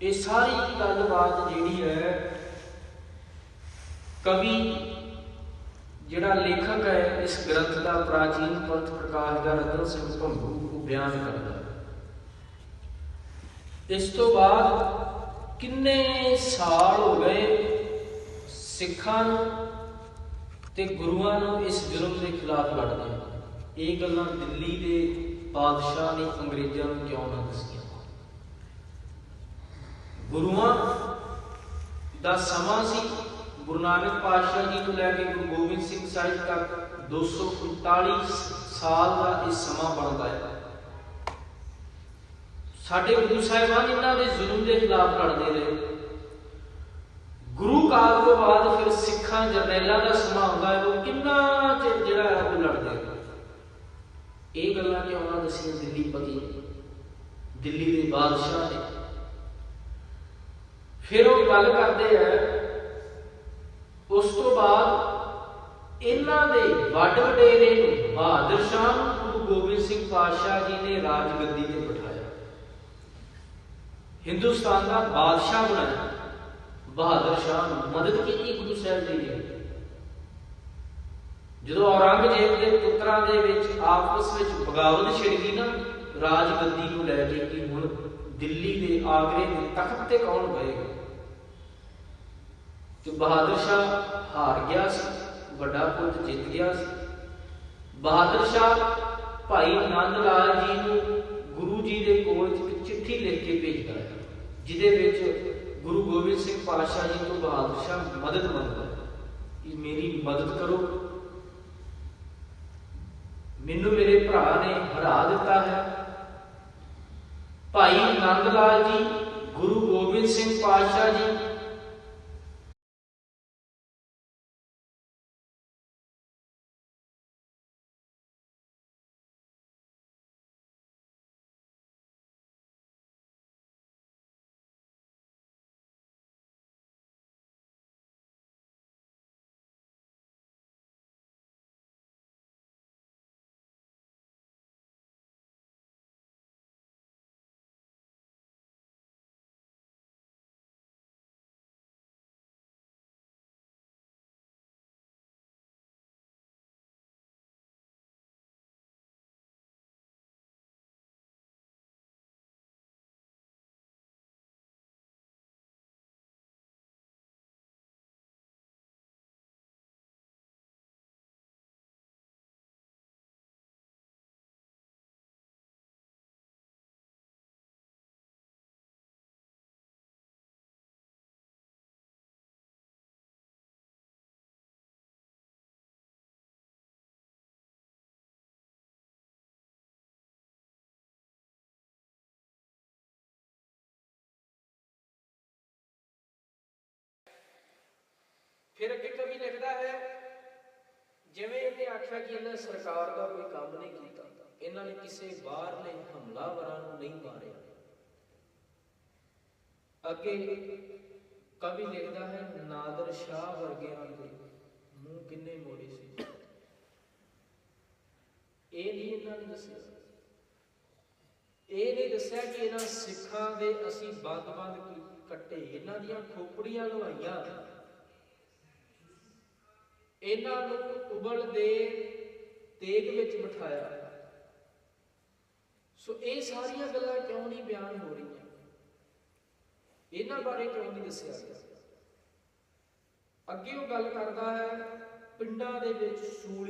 ਇਹ ਸਾਰੀ ਗੱਲਬਾਤ ਜਿਹੜੀ ਹੈ, ਕਵੀ ਜਿਹੜਾ ਲੇਖਕ ਹੈ, ਇਸ ਗ੍ਰੰਥ ਦਾ ਪ੍ਰਾਚੀਨ ਪੰਥ ਪ੍ਰਕਾਸ਼ ਦਾ ਰਤਨ ਸਿੰਘ ਭੰਗੂ ਉਹ ਬਿਆਨ ਕਰਦਾ ਹੈ। ਇਸ ਤੋਂ ਬਾਅਦ ਕਿੰਨੇ ਸਾਲ ਹੋ ਗਏ ਸਿੱਖਾਂ ਨੂੰ ਤੇ ਗੁਰੂਆਂ ਨੂੰ ਇਸ ਜ਼ੁਲਮ ਦੇ ਖਿਲਾਫ ਲੜਦੇ ਇਹ ਗੱਲਾਂ ਦਿੱਲੀ ਦੇ ਬਾਦਸ਼ਾਹ ਨੇ ਅੰਗਰੇਜ਼ਾਂ ਨੂੰ ਕਿਉਂ ਨਾ ਦੱਸੀਆਂ? ਗੁਰੂਆਂ ਦਾ ਸਮਾਂ ਸੀ। ਗੁਰੂ ਨਾਨਕ ਪਾਤਸ਼ਾਹ ਜੀ ਤੋਂ ਲੈ ਕੇ ਗੁਰੂ ਗੋਬਿੰਦ ਸਿੰਘ ਸਾਹਿਬ ਤੱਕ 239 ਸਾਲ ਦਾ ਇਹ ਸਮਾਂ ਬਣਦਾ ਹੈ। ਸਾਡੇ ਗੁਰੂ ਸਾਹਿਬਾਨ ਇਹਨਾਂ ਦੇ ਜ਼ੁਲਮ ਦੇ ਖਿਲਾਫ ਲੜਦੇ ਰਹੇ। ਗੁਰੂ ਕਾਲ ਤੋਂ ਬਾਅਦ ਫਿਰ ਸਿੱਖਾਂ, ਜਰਨੈਲਾਂ ਦਾ ਸਮਾਂ ਹੁੰਦਾ ਹੈ। ਉਹ ਕਿੰਨਾ ਚਿਰ ਜਿਹੜਾ ਹੈ ਉਹ ਲੜਦੇ ਰਹੇ। ਇਹ ਗੱਲਾਂ ਕਿ ਉਹਨਾਂ ਦੱਸੀਆਂ ਦਿੱਲੀ ਪਤੀ ਦਿੱਲੀ ਦੇ ਬਾਦਸ਼ਾਹ ਨੇ। ਫਿਰ ਉਹ ਗੱਲ ਕਰਦੇ ਆ, ਉਸ ਤੋਂ ਬਾਅਦ ਇਹਨਾਂ ਦੇ ਵੱਡ ਵਡੇਰੇ ਨੂੰ ਬਹਾਦਰ ਸ਼ਾਹ ਨੂੰ ਗੁਰੂ ਗੋਬਿੰਦ ਸਿੰਘ ਪਾਤਸ਼ਾਹ ਜੀ ਨੇ ਰਾਜਗੱਦੀ ਤੇ ਬਿਠਾਇਆ। ਹਿੰਦੁਸਤਾਨ ਦਾ ਬਾਦਸ਼ਾਹ ਬਣਾਇਆ। ਬਹਾਦਰ ਸ਼ਾਹ ਨੂੰ ਮਦਦ ਕੀਤੀ ਗੁਰੂ ਸਾਹਿਬ ਜੀ ਨੇ। ਜਦੋਂ ਔਰੰਗਜ਼ੇਬ ਦੇ ਪੁੱਤਰਾਂ ਦੇ ਵਿੱਚ ਆਪਸ ਵਿੱਚ ਬਗਾਵਤ ਛਿੜ ਗਈ ਨਾ, ਰਾਜਗੱਦੀ ਨੂੰ ਲੈ ਕੇ ਕਿ ਹੁਣ ਦਿੱਲੀ ਦੇ ਆਗਰੇ ਦੇ ਤਖਤ ਤੇ ਕੌਣ ਬਹੇਗਾ? ਤੇ ਬਹਾਦਰ ਸ਼ਾਹ ਹਾਰ ਗਿਆ ਸੀ, ਵੱਡਾ ਪੁੱਤ ਜਿੱਤ ਗਿਆ ਸੀ। ਬਹਾਦਰ ਸ਼ਾਹ ਭਾਈ ਨੰਦ ਲਾਲ ਜੀ ਨੂੰ ਗੁਰੂ ਜੀ ਦੇ ਕੋਲ ਇੱਕ ਚਿੱਠੀ ਲਿਖ ਕੇ ਭੇਜਦਾ ਹੈ, ਜਿਹਦੇ ਵਿੱਚ ਗੁਰੂ ਗੋਬਿੰਦ ਸਿੰਘ ਪਾਤਸ਼ਾਹ ਜੀ ਤੋਂ ਬਹਾਦਰ ਸ਼ਾਹ ਮਦਦ ਮੰਗਦਾ ਹੈ ਕਿ ਮੇਰੀ ਮਦਦ ਕਰੋ। ਮੈਨੂੰ ਮੇਰੇ ਭਰਾ ਨੇ ਹਰਾ ਦਿੱਤਾ ਹੈ। ਭਾਈ ਨੰਦ ਲਾਲ ਜੀ, ਗੁਰੂ ਗੋਬਿੰਦ ਸਿੰਘ ਪਾਤਸ਼ਾਹ ਜੀ ਫਿਰ ਅੱਗੇ ਕਵੀ ਲਿਖਦਾ ਹੈ, ਜਿਵੇਂ ਇਹਨੇ ਆਖਿਆ ਕਿ ਇਹਨਾਂ ਸਰਕਾਰ ਦਾ ਕੋਈ ਕੰਮ ਨਹੀਂ ਕੀਤਾ, ਇਹਨਾਂ ਨੇ ਕਿਸੇ ਬਾਹਰਲੇ ਹਮਲਾਵਰਾਂ ਨੂੰ ਨਹੀਂ ਮਾਰਿਆ। ਅੱਗੇ ਕਵੀ ਲਿਖਦਾ ਹੈ, ਨਾਦਰ ਸ਼ਾਹ ਵਰਗਿਆਂ ਦੇ ਮੂੰਹ ਕਿੰਨੇ ਮੋੜੇ ਸੀ। ਇਹ ਨਹੀਂ ਇਹਨਾਂ ਨੇ ਦੱਸਿਆ। ਇਹ ਨਹੀਂ ਦੱਸਿਆ ਕਿ ਇਹਨਾਂ ਸਿੱਖਾਂ ਦੇ ਅਸੀਂ ਬੰਦ-ਬੰਦ ਕੱਟੇ, ਇਹਨਾਂ ਦੀਆਂ ਖੋਪੜੀਆਂ ਲਵਾਈਆਂ ਇਹਨਾਂ ਨੂੰ ਉਬਲ ਦੇ ਤੇਗ ਵਿੱਚ ਬਿਠਾਇਆ। ਸੋ ਇਹ ਸਾਰੀਆਂ ਗੱਲਾਂ ਕਿਉਂ ਨਹੀਂ ਬਿਆਨ ਹੋ ਰਹੀਆਂ? ਇਹਨਾਂ ਬਾਰੇ ਕਿਉਂ ਨਹੀਂ ਦੱਸਿਆ ਗਿਆ? ਅੱਗੇ ਉਹ ਗੱਲ ਕਰਦਾ ਹੈ, ਪਿੰਡਾਂ ਦੇ ਵਿੱਚ ਸੂਲੀ